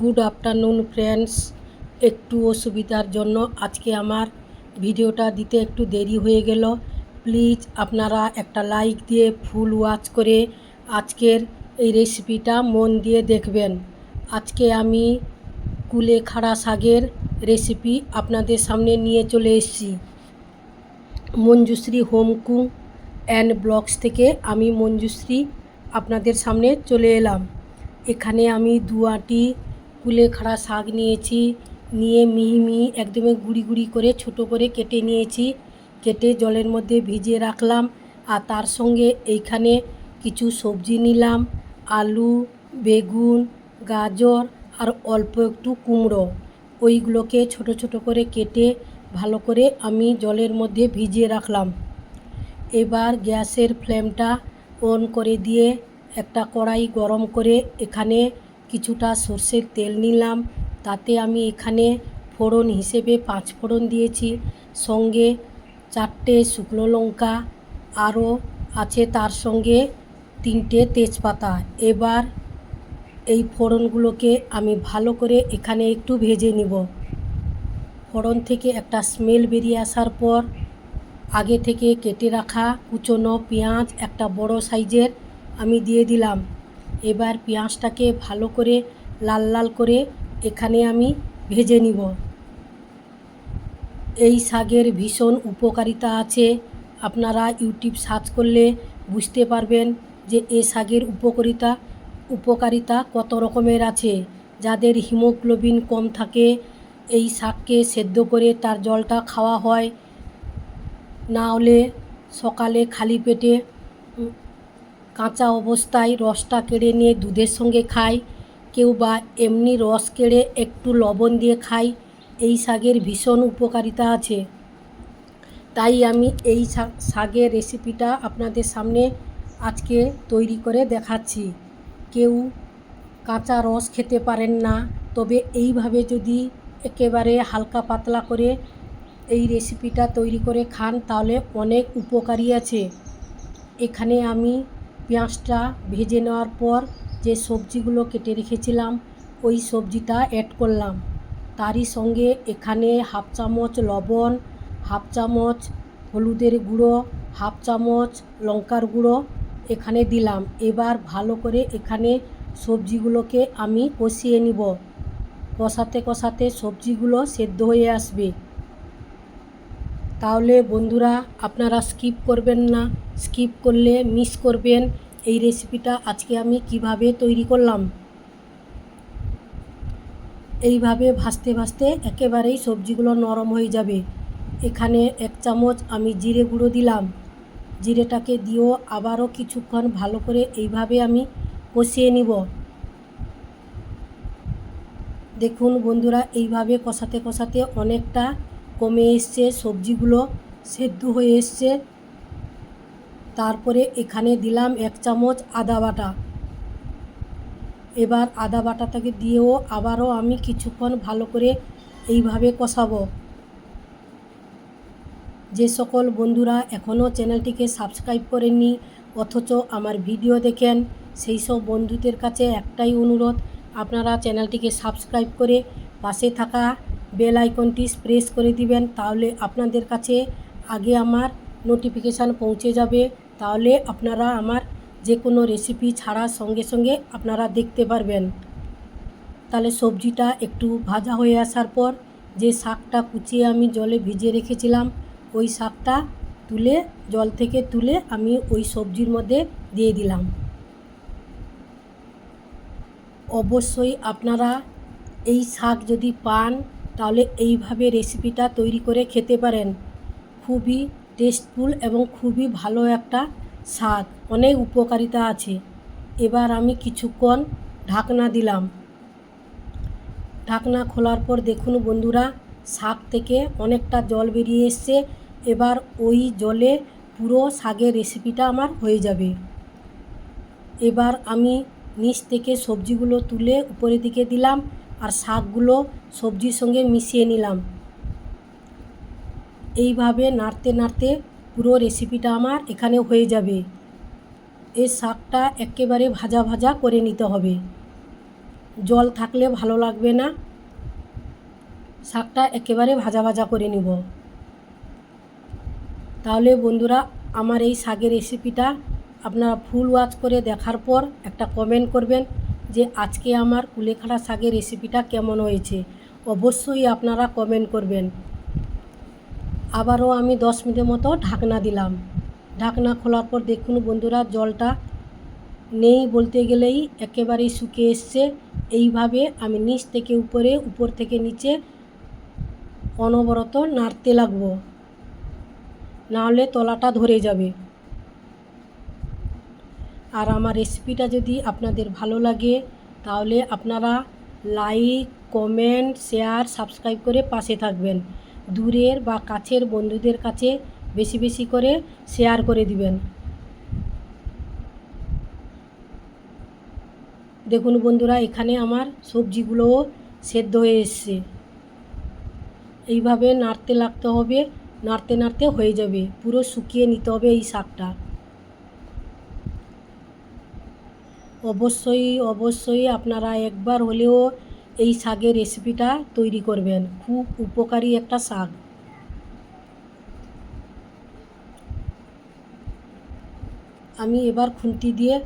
Good afternoon friends, একটু অসুবিধার জন্য আজকে আমার ভিডিওটা দিতে একটু দেরি হয়ে গেল। প্লিজ আপনারা একটা লাইক দিয়ে ফুল ওয়াচ করে আজকের এই রেসিপিটা মন দিয়ে দেখবেন। আজকে আমি কুলেখাড়া শাগের রেসিপি আপনাদের সামনে নিয়ে চলে এসেছি। Manjushree home cook and blogs থেকে আমি মঞ্জুশ্রী আপনাদের সামনে চলে এলাম। এখানে আমি দুয়াটি কুলেখাড়া শাক নিয়েছি, নিয়ে মিহি মিহি একদমই গুঁড়ি গুঁড়ি করে ছোট করে কেটে নিয়েছি। কেটে জলের মধ্যে ভিজিয়ে রাখলাম আর তার সঙ্গে এইখানে কিছু সবজি নিলাম, আলু, বেগুন, গাজর আর অল্প একটু কুমড়ো। ওইগুলোকে ছোট ছোট করে কেটে ভালো করে আমি জলের মধ্যে ভিজিয়ে রাখলাম। এবার গ্যাসের ফ্লেমটা অন করে দিয়ে একটা কড়াই গরম করে এখানে কিছুটা সর্ষের তেল নিলাম। তাতে আমি এখানে ফোড়ন হিসেবে পাঁচ ফোড়ন দিয়েছি। সঙ্গে চারটে শুকনো লঙ্কা আরও আছে, তার সঙ্গে তিনটে তেজপাতা। এবার এই ফোড়নগুলোকে আমি ভালো করে এখানে একটু ভেজে নিব। ফোড়ন থেকে একটা স্মেল বেরিয়ে আসার পর আগে থেকে কেটে রাখা কুচনো পেঁয়াজ একটা বড় সাইজের আমি দিয়ে দিলাম। এবার পেঁয়াজটাকে ভালো করে লাল লাল করে এখানে আমি ভেজে নিব। এই শাকের ভীষণ উপকারিতা আছে। আপনারা ইউটিউব সার্চ করলে বুঝতে পারবেন যে এ শাকের উপকারিতা উপকারিতা কত রকমের আছে। যাদের হিমোগ্লোবিন কম থাকে, এই শাককে সেদ্ধ করে তার জলটা খাওয়া হয়। না হলে সকালে খালি পেটে কাঁচা অবস্থায় রসটা কেড়ে নিয়ে দুধের সঙ্গে খাই। কেউ বা এমনি রস কেড়ে একটু লবণ দিয়ে খাই। এই শাকের ভীষণ উপকারিতা আছে। তাই আমি এই শাকের রেসিপিটা আপনাদের সামনে আজকে তৈরি করে দেখাচ্ছি। কেউ কাঁচা রস খেতে পারেন না, তবে এইভাবে যদি একেবারে হালকা পাতলা করে এই রেসিপিটা তৈরি করে খান, তাহলে অনেক উপকারী আছে। এখানে আমি পেঁয়াজটা ভেজে নেওয়ার পর যে সবজিগুলো কেটে রেখেছিলাম, ওই সবজিটা অ্যাড করলাম। তারই সঙ্গে এখানে হাফ চামচ লবণ, হাফ চামচ হলুদের গুঁড়ো, হাফ চামচ লঙ্কার গুঁড়ো এখানে দিলাম। এবার ভালো করে এখানে সবজিগুলোকে আমি কষিয়ে নিব। কষাতে কষাতে সবজিগুলো সেদ্ধ হয়ে আসবে। তাহলে বন্ধুরা, আপনারা স্কিপ করবেন না। স্কিপ করলে মিস করবেন এই রেসিপিটা আজকে আমি কীভাবে তৈরি করলাম। এইভাবে ভাজতে ভাজতে একেবারেই সবজিগুলো নরম হয়ে যাবে। এখানে এক চামচ আমি জিরে গুঁড়ো দিলাম। জিরেটাকে দিয়েও আবারও কিছুক্ষণ ভালো করে এইভাবে আমি কষিয়ে নিব। দেখুন বন্ধুরা, এইভাবে কষাতে কষাতে অনেকটা কমে এসছে, সবজিগুলো সেদ্ধ হয়ে এসছে। তারপরে এখানে দিলাম এক চামচ আদা বাটা। এবার আদা বাটাটাকে দিয়েও আবারও আমি কিছুক্ষণ ভালো করে এইভাবে কষাবো। যে সকল বন্ধুরা এখনও চ্যানেলটিকে সাবস্ক্রাইব করেননি, অথচ আমার ভিডিও দেখেন, সেই সব বন্ধুদের কাছে একটাই অনুরোধ, আপনারা চ্যানেলটিকে সাবস্ক্রাইব করে পাশে থাকা বেল আইকনটি প্রেস করে দিবেন, তাহলে আপনাদের কাছে আগে আমার নোটিফিকেশান পৌঁছে যাবে। তাহলে আপনারা আমার যে কোনো রেসিপি ছাড়ার সঙ্গে সঙ্গে আপনারা দেখতে পারবেন। তাহলে সবজিটা একটু ভাজা হয়ে আসার পর যে শাকটা কুচিয়ে আমি জলে ভিজিয়ে রেখেছিলাম, ওই শাকটা তুলে, জল থেকে তুলে আমি ওই সবজির মধ্যে দিয়ে দিলাম। অবশ্যই আপনারা এই শাক যদি পান তাহলে এইভাবে রেসিপিটা তৈরি করে খেতে পারেন। খুবই টেস্টফুল এবং খুবই ভালো একটা স্বাদ। অনেক উপকারিতা আছে। এবার আমি কিছুক্ষণ ঢাকনা দিলাম। ঢাকনা খোলার পর দেখুন বন্ধুরা, শাক থেকে অনেকটা জল বেরিয়ে এসছে। এবার ওই জলে পুরো শাকের রেসিপিটা আমার হয়ে যাবে। এবার আমি নিচ থেকে সবজিগুলো তুলে উপরের দিকে দিলাম। আর শাকগুলো সবজির সঙ্গে মিশিয়ে নিলাম। এইভাবে নাড়তে নাড়তে পুরো রেসিপিটা আমার এখানে হয়ে যাবে। এই শাকটা একেবারে ভাজা ভাজা করে নিতে হবে। জল থাকলে ভালো লাগবে না। শাকটা একেবারে ভাজা ভাজা করে নিব। তাহলে বন্ধুরা, আমার এই শাকের রেসিপিটা আপনারা ফুল ওয়াচ করে দেখার পর একটা কমেন্ট করবেন। যে আজকে আমার কুলেখাড়া শাকের রেসিপিটা কেমন হয়েছে, অবশ্যই আপনারা কমেন্ট করবেন। আবারও আমি দশ মিনিটের মতো ঢাকনা দিলাম। ঢাকনা খোলার পর দেখুন বন্ধুরা, জলটা নেই বলতে গেলেই একেবারেই শুকিয়ে এসছে। এইভাবে আমি নিচ থেকে উপরে, উপর থেকে নিচে অনবরত নাড়তে লাগবো। নাহলে তলাটা ধরে যাবে। আর আমার রেসিপিটা যদি আপনাদের ভালো লাগে, তাহলে আপনারা লাইক কমেন্ট শেয়ার সাবস্ক্রাইব করে পাশে থাকবেন। দূরের বা কাছের বন্ধুদের কাছে বেশি বেশি করে শেয়ার করে দিবেন। দেখুন বন্ধুরা, এখানে আমার সবজিগুলোও সেদ্ধ হয়ে এসছে। এইভাবে নাড়তে লাগতে হবে, নাড়তে নাড়তে হয়ে যাবে। পুরো শুকিয়ে নিতে হবে এই শাকটা। অবশ্যই অবশ্যই আপনারা একবার হলেও এই শাকের রেসিপিটা তৈরি করবেন। খুব উপকারী একটা শাক। আমি এবার খুন্তি দিয়ে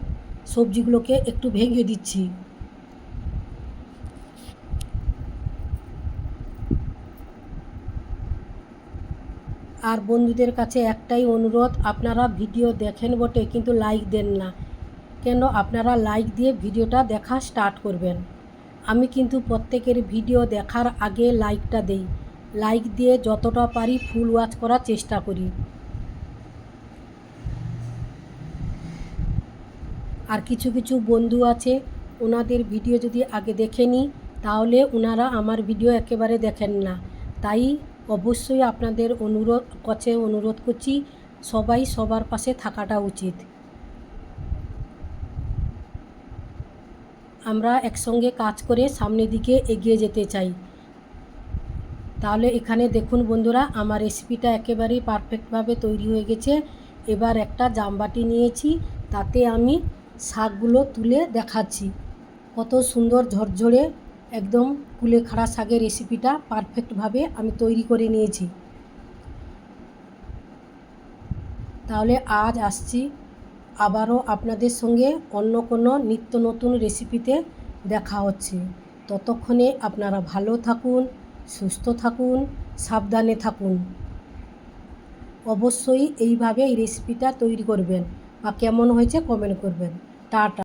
সবজিগুলোকে একটু ভেঙে দিচ্ছি। আর বন্ধুদের কাছে একটাই অনুরোধ, আপনারা ভিডিও দেখেন বটে, কিন্তু লাইক দেন না। কেন আপনারা লাইক দিয়ে ভিডিওটা দেখা স্টার্ট করবেন? আমি কিন্তু প্রত্যেকের ভিডিও দেখার আগে লাইকটা দেই। লাইক দিয়ে যতটা পারি ফুল ওয়াচ করার চেষ্টা করি। আর কিছু কিছু বন্ধু আছে, ওনাদের ভিডিও যদি আগে দেখে নিই তাহলে ওনারা আমার ভিডিও একেবারে দেখেন না। তাই অবশ্যই আপনাদের অনুরোধ, কাছে অনুরোধ করছি, সবাই সবার পাশে থাকাটা উচিত। আমরা একসঙ্গে কাজ করে সামনের দিকে এগিয়ে যেতে চাই। তাহলে এখানে দেখুন বন্ধুরা, আমার রেসিপিটা একেবারেই পারফেক্টভাবে তৈরি হয়ে গেছে। এবার একটা জামবাটি নিয়েছি, তাতে আমি শাকগুলো তুলে দেখাচ্ছি। কত সুন্দর ঝরঝরে, একদম কুলেখাড়া শাকের রেসিপিটা পারফেক্টভাবে আমি তৈরি করে নিয়েছি। তাহলে আজ আসছি আবারও আপনাদের সঙ্গে অন্য কোনো নিত্য নতুন রেসিপিতে দেখা হচ্ছে। ততক্ষণে আপনারা ভালো থাকুন, সুস্থ থাকুন, সাবধানে থাকুন। অবশ্যই এইভাবে এই রেসিপিটা তৈরি করবেন বা কেমন হয়েছে কমেন্ট করবেন। টাটা।